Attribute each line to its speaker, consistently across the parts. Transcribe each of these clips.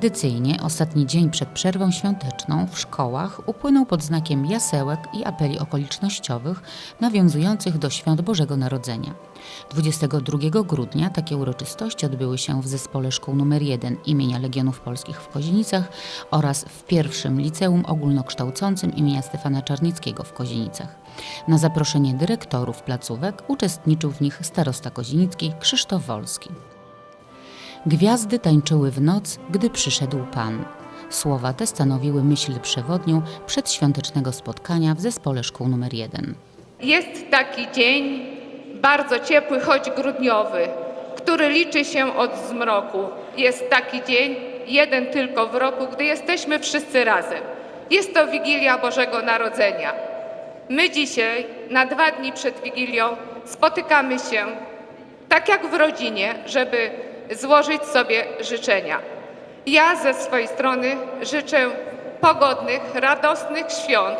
Speaker 1: Tradycyjnie ostatni dzień przed przerwą świąteczną w szkołach upłynął pod znakiem jasełek i apeli okolicznościowych nawiązujących do świąt Bożego Narodzenia. 22 grudnia takie uroczystości odbyły się w Zespole Szkół nr 1 imienia Legionów Polskich w Kozienicach oraz w pierwszym liceum ogólnokształcącym imienia Stefana Czarnickiego w Kozienicach. Na zaproszenie dyrektorów placówek uczestniczył w nich starosta kozienicki Krzysztof Wolski. Gwiazdy tańczyły w noc, gdy przyszedł Pan. Słowa te stanowiły myśl przewodnią przedświątecznego spotkania w Zespole Szkół nr 1.
Speaker 2: Jest taki dzień, bardzo ciepły, choć grudniowy, który liczy się od zmroku. Jest taki dzień, jeden tylko w roku, gdy jesteśmy wszyscy razem. Jest to Wigilia Bożego Narodzenia. My dzisiaj, na dwa dni przed Wigilią, spotykamy się tak jak w rodzinie, żeby złożyć sobie życzenia. Ja ze swojej strony życzę pogodnych, radosnych świąt,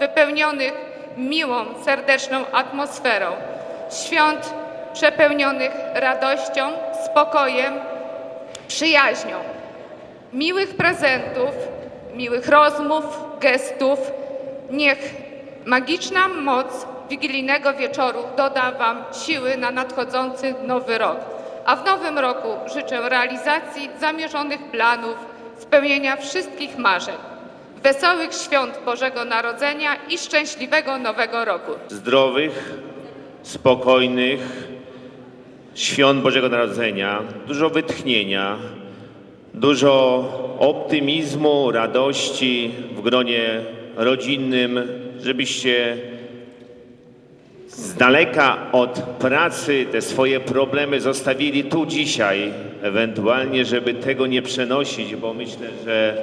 Speaker 2: wypełnionych miłą, serdeczną atmosferą, świąt przepełnionych radością, spokojem, przyjaźnią, miłych prezentów, miłych rozmów, gestów. Niech magiczna moc wigilijnego wieczoru doda Wam siły na nadchodzący nowy rok. A w nowym roku życzę realizacji zamierzonych planów, spełnienia wszystkich marzeń, wesołych świąt Bożego Narodzenia i szczęśliwego nowego roku.
Speaker 3: zdrowych, spokojnych świąt Bożego Narodzenia, dużo wytchnienia, dużo optymizmu, radości w gronie rodzinnym, żebyście z daleka od pracy te swoje problemy zostawili tu dzisiaj, ewentualnie, żeby tego nie przenosić, bo myślę, że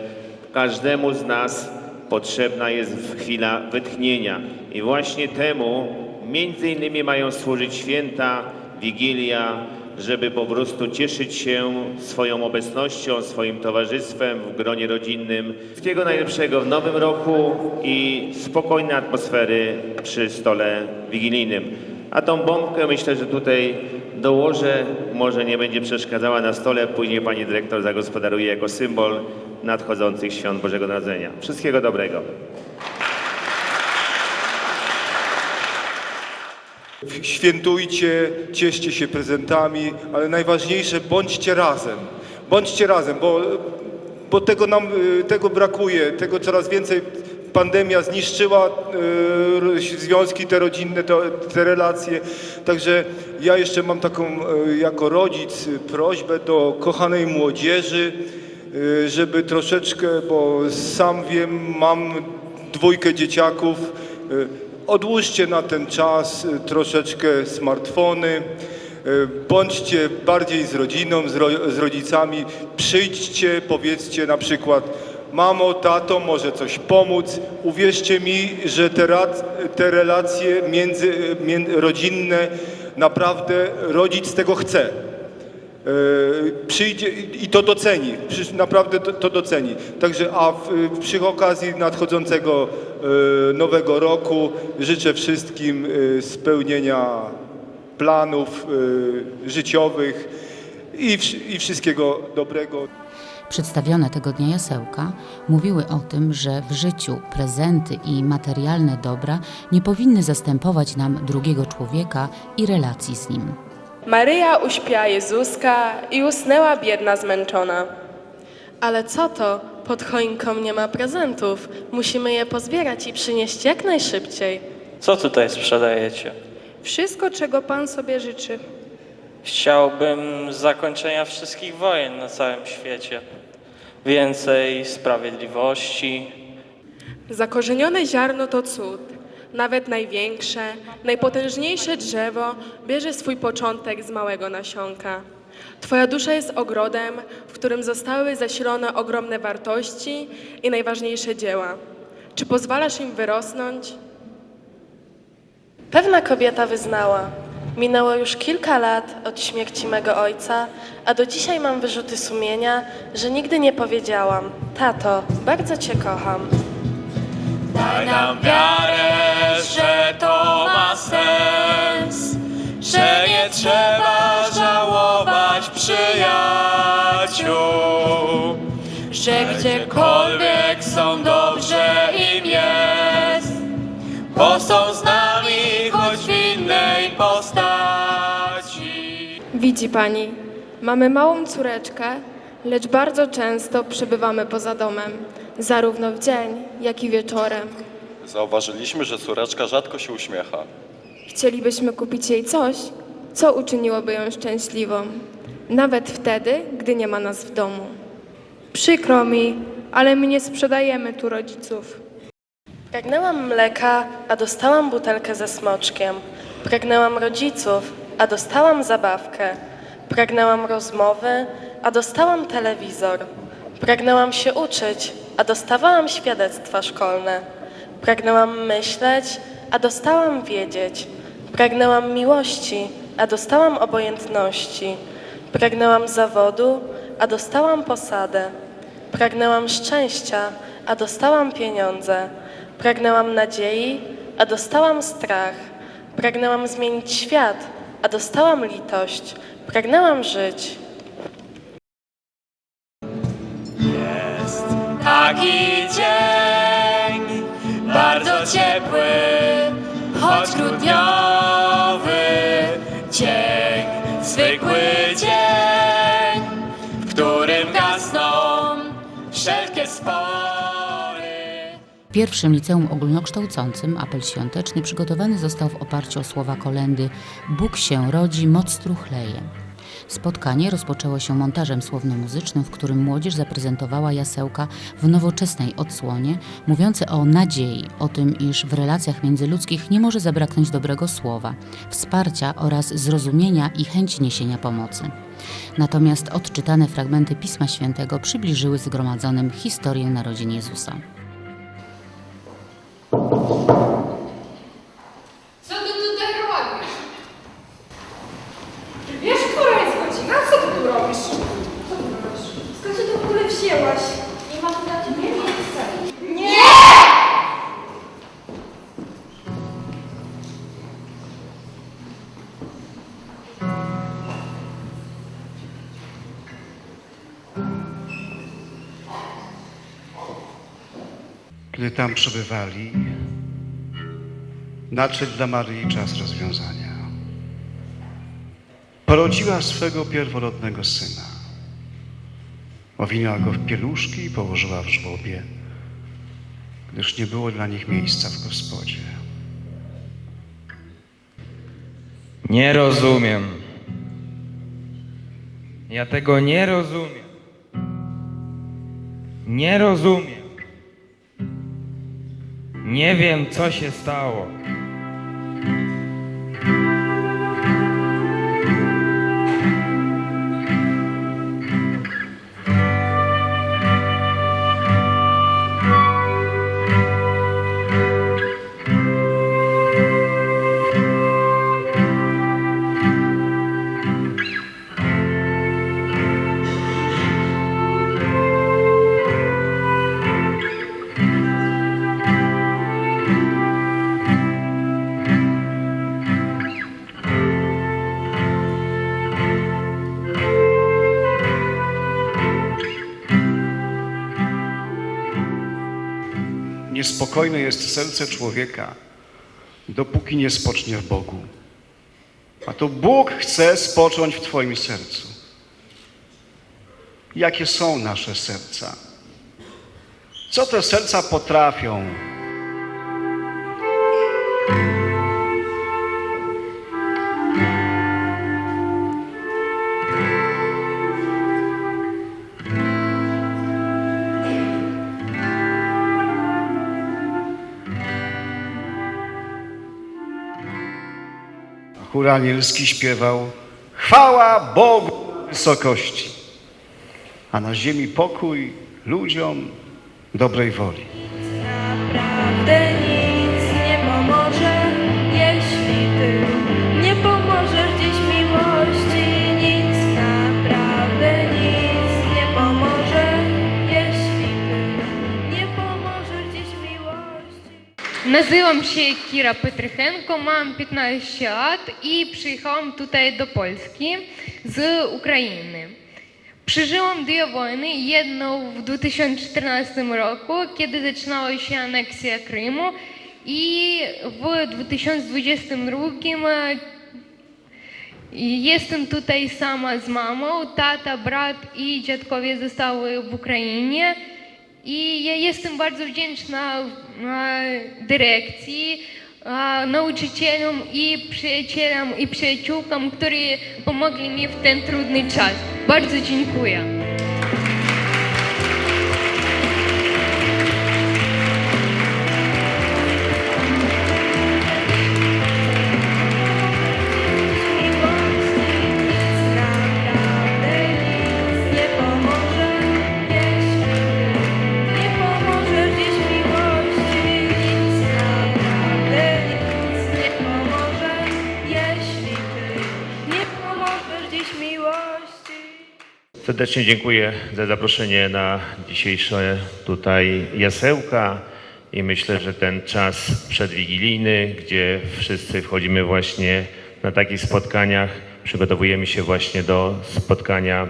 Speaker 3: każdemu z nas potrzebna jest chwila wytchnienia. I właśnie temu między innymi mają służyć święta, Wigilia, żeby po prostu cieszyć się swoją obecnością, swoim towarzystwem w gronie rodzinnym. Wszystkiego najlepszego w nowym roku i spokojnej atmosfery przy stole wigilijnym. A tą bombkę myślę, że tutaj dołożę, może nie będzie przeszkadzała na stole, później pani dyrektor zagospodaruje jako symbol nadchodzących świąt Bożego Narodzenia. Wszystkiego dobrego.
Speaker 4: Świętujcie, cieszcie się prezentami, ale najważniejsze bądźcie razem. Bądźcie razem, bo, bo tego nam y, tego brakuje, tego coraz więcej pandemia zniszczyła y, związki te rodzinne, te, te relacje. Także ja jeszcze mam taką y, jako rodzic prośbę do kochanej młodzieży, żeby troszeczkę, bo sam wiem, mam dwójkę dzieciaków, Odłóżcie na ten czas y, troszeczkę smartfony, y, bądźcie bardziej z rodziną, z, ro, z rodzicami, przyjdźcie, powiedzcie na przykład mamo, tato, może coś pomóc. Uwierzcie mi, że te, te relacje między, między, rodzinne naprawdę rodzic tego chce. E, przyjdzie i to doceni, naprawdę to, doceni. Także, a w, przy okazji nadchodzącego e, nowego roku życzę wszystkim e, spełnienia planów życiowych i, i wszystkiego dobrego.
Speaker 1: Przedstawione tego dnia jasełka mówiły o tym, że w życiu prezenty i materialne dobra nie powinny zastępować nam drugiego człowieka i relacji z nim.
Speaker 5: Maryja uśpiła Jezuska i usnęła biedna zmęczona.
Speaker 6: Ale co to? Pod choinką nie ma prezentów. Musimy je pozbierać i przynieść jak najszybciej.
Speaker 7: Co tutaj sprzedajecie?
Speaker 5: Wszystko, czego Pan sobie życzy.
Speaker 7: Chciałbym zakończenia wszystkich wojen na całym świecie. Więcej sprawiedliwości.
Speaker 5: Zakorzenione ziarno to cud. Nawet największe, najpotężniejsze drzewo bierze swój początek z małego nasionka. Twoja dusza jest ogrodem, w którym zostały zasilone ogromne wartości i najważniejsze dzieła. Czy pozwalasz im wyrosnąć?
Speaker 6: Pewna kobieta wyznała: Minęło już kilka lat od śmierci mego ojca, a do dzisiaj mam wyrzuty sumienia, że nigdy nie powiedziałam: Tato, bardzo cię kocham.
Speaker 8: Daj nam wiarę, że nie trzeba żałować przyjaciół. że gdziekolwiek są dobrze im jest, bo są z nami choć w innej postaci.
Speaker 5: Widzi pani, mamy małą córeczkę, lecz bardzo często przebywamy poza domem, zarówno w dzień, jak i wieczorem.
Speaker 9: Zauważyliśmy, że córeczka rzadko się uśmiecha.
Speaker 5: Chcielibyśmy kupić jej coś, co uczyniłoby ją szczęśliwą, nawet wtedy, gdy nie ma nas w domu.
Speaker 10: Przykro mi, ale my nie sprzedajemy tu rodziców.
Speaker 6: Pragnęłam mleka, a dostałam butelkę ze smoczkiem. Pragnęłam rodziców, a dostałam zabawkę. Pragnęłam rozmowy, a dostałam telewizor. Pragnęłam się uczyć, a dostawałam świadectwa szkolne. Pragnęłam myśleć, a dostałam wiedzieć. Pragnęłam miłości, a dostałam obojętności. Pragnęłam zawodu, a dostałam posadę. Pragnęłam szczęścia, a dostałam pieniądze. Pragnęłam nadziei, a dostałam strach. Pragnęłam zmienić świat, a dostałam litość. Pragnęłam żyć.
Speaker 8: Taki dzień,
Speaker 1: pierwszym liceum ogólnokształcącym apel świąteczny przygotowany został w oparciu o słowa kolendy Bóg się rodzi, moc truchleje. Spotkanie rozpoczęło się montażem słowno-muzycznym, w którym młodzież zaprezentowała jasełka w nowoczesnej odsłonie, mówiące o nadziei, o tym, iż w relacjach międzyludzkich nie może zabraknąć dobrego słowa, wsparcia oraz zrozumienia i chęci niesienia pomocy. Natomiast odczytane fragmenty Pisma Świętego przybliżyły zgromadzonym historię narodzin Jezusa.
Speaker 11: Gdy tam przebywali, nadszedł dla Maryi czas rozwiązania. Porodziła swego pierworodnego syna. Owinęła go w pieluszki i położyła w żłobie, gdyż nie było dla nich miejsca w gospodzie.
Speaker 12: Nie rozumiem. Ja tego nie rozumiem. Nie rozumiem. Nie wiem, co się stało.
Speaker 11: Niespokojne jest serce człowieka, dopóki nie spocznie w Bogu. A to Bóg chce spocząć w Twoim sercu. Jakie są nasze serca? Co te serca potrafią? Chór anielski śpiewał Chwała Bogu wysokości, a na ziemi pokój ludziom dobrej woli.
Speaker 10: Naprawdę nic
Speaker 2: Nazywam się Kira Petrychenko. mam 15 lat i przyjechałam tutaj do Polski z Ukrainy.
Speaker 10: Przeżyłam dwie wojny, jedną w 2014 roku, kiedy zaczynała się aneksja Krymu i w 2022 e, jestem tutaj sama z mamą, tata, brat i dziadkowie zostały w Ukrainie i ja jestem bardzo wdzięczna e, dyrekcji, e, nauczycielom i przyjacielom i przyjaciółkom, którzy pomogli mi w ten trudny czas. Bardzo dziękuję.
Speaker 3: Serdecznie dziękuję za zaproszenie na dzisiejsze tutaj jasełka i myślę, że ten czas przedwigilijny, gdzie wszyscy wchodzimy właśnie na takich spotkaniach, przygotowujemy się właśnie do spotkania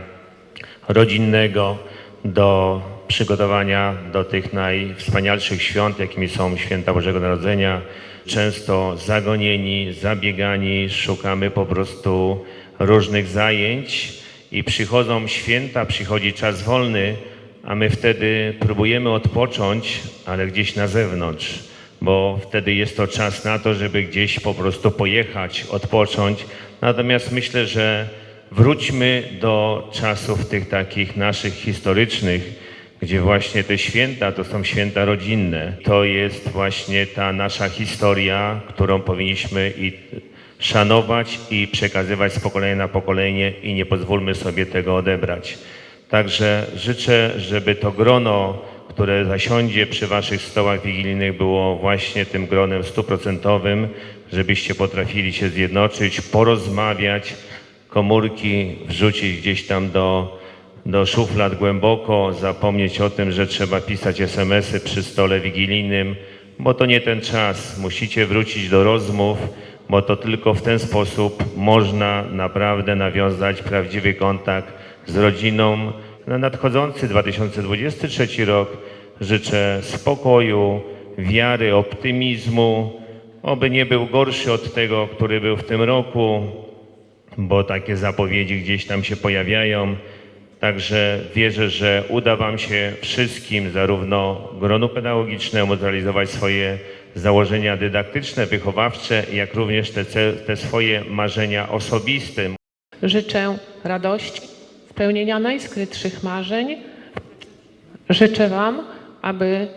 Speaker 3: rodzinnego, do przygotowania do tych najwspanialszych świąt, jakimi są święta Bożego Narodzenia. Często zagonieni, zabiegani, szukamy po prostu różnych zajęć i przychodzą święta, przychodzi czas wolny, a my wtedy próbujemy odpocząć, ale gdzieś na zewnątrz, bo wtedy jest to czas na to, żeby gdzieś po prostu pojechać, odpocząć. Natomiast myślę, że wróćmy do czasów tych takich naszych historycznych, gdzie właśnie te święta to są święta rodzinne. To jest właśnie ta nasza historia, którą powinniśmy i szanować i przekazywać z pokolenia na pokolenie i nie pozwólmy sobie tego odebrać. Także życzę, żeby to grono, które zasiądzie przy Waszych stołach wigilijnych było właśnie tym gronem stuprocentowym, żebyście potrafili się zjednoczyć, porozmawiać, komórki wrzucić gdzieś tam do, do szuflad głęboko, zapomnieć o tym, że trzeba pisać SMS-y przy stole wigilijnym, bo to nie ten czas. Musicie wrócić do rozmów, bo to tylko w ten sposób można naprawdę nawiązać prawdziwy kontakt z rodziną. Na nadchodzący 2023 rok życzę spokoju, wiary, optymizmu, oby nie był gorszy od tego, który był w tym roku, bo takie zapowiedzi gdzieś tam się pojawiają. Także wierzę, że uda Wam się wszystkim, zarówno gronu pedagogicznemu, zrealizować swoje założenia dydaktyczne, wychowawcze, jak również te, te swoje marzenia osobiste.
Speaker 13: Życzę radości, spełnienia najskrytszych marzeń. Życzę Wam, aby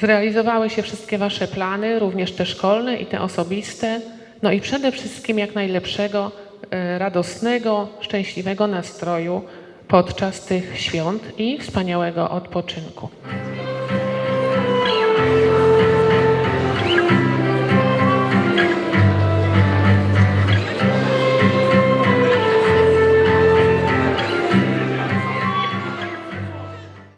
Speaker 13: zrealizowały się wszystkie Wasze plany, również te szkolne i te osobiste. No i przede wszystkim jak najlepszego, e, radosnego, szczęśliwego nastroju podczas tych świąt i wspaniałego odpoczynku.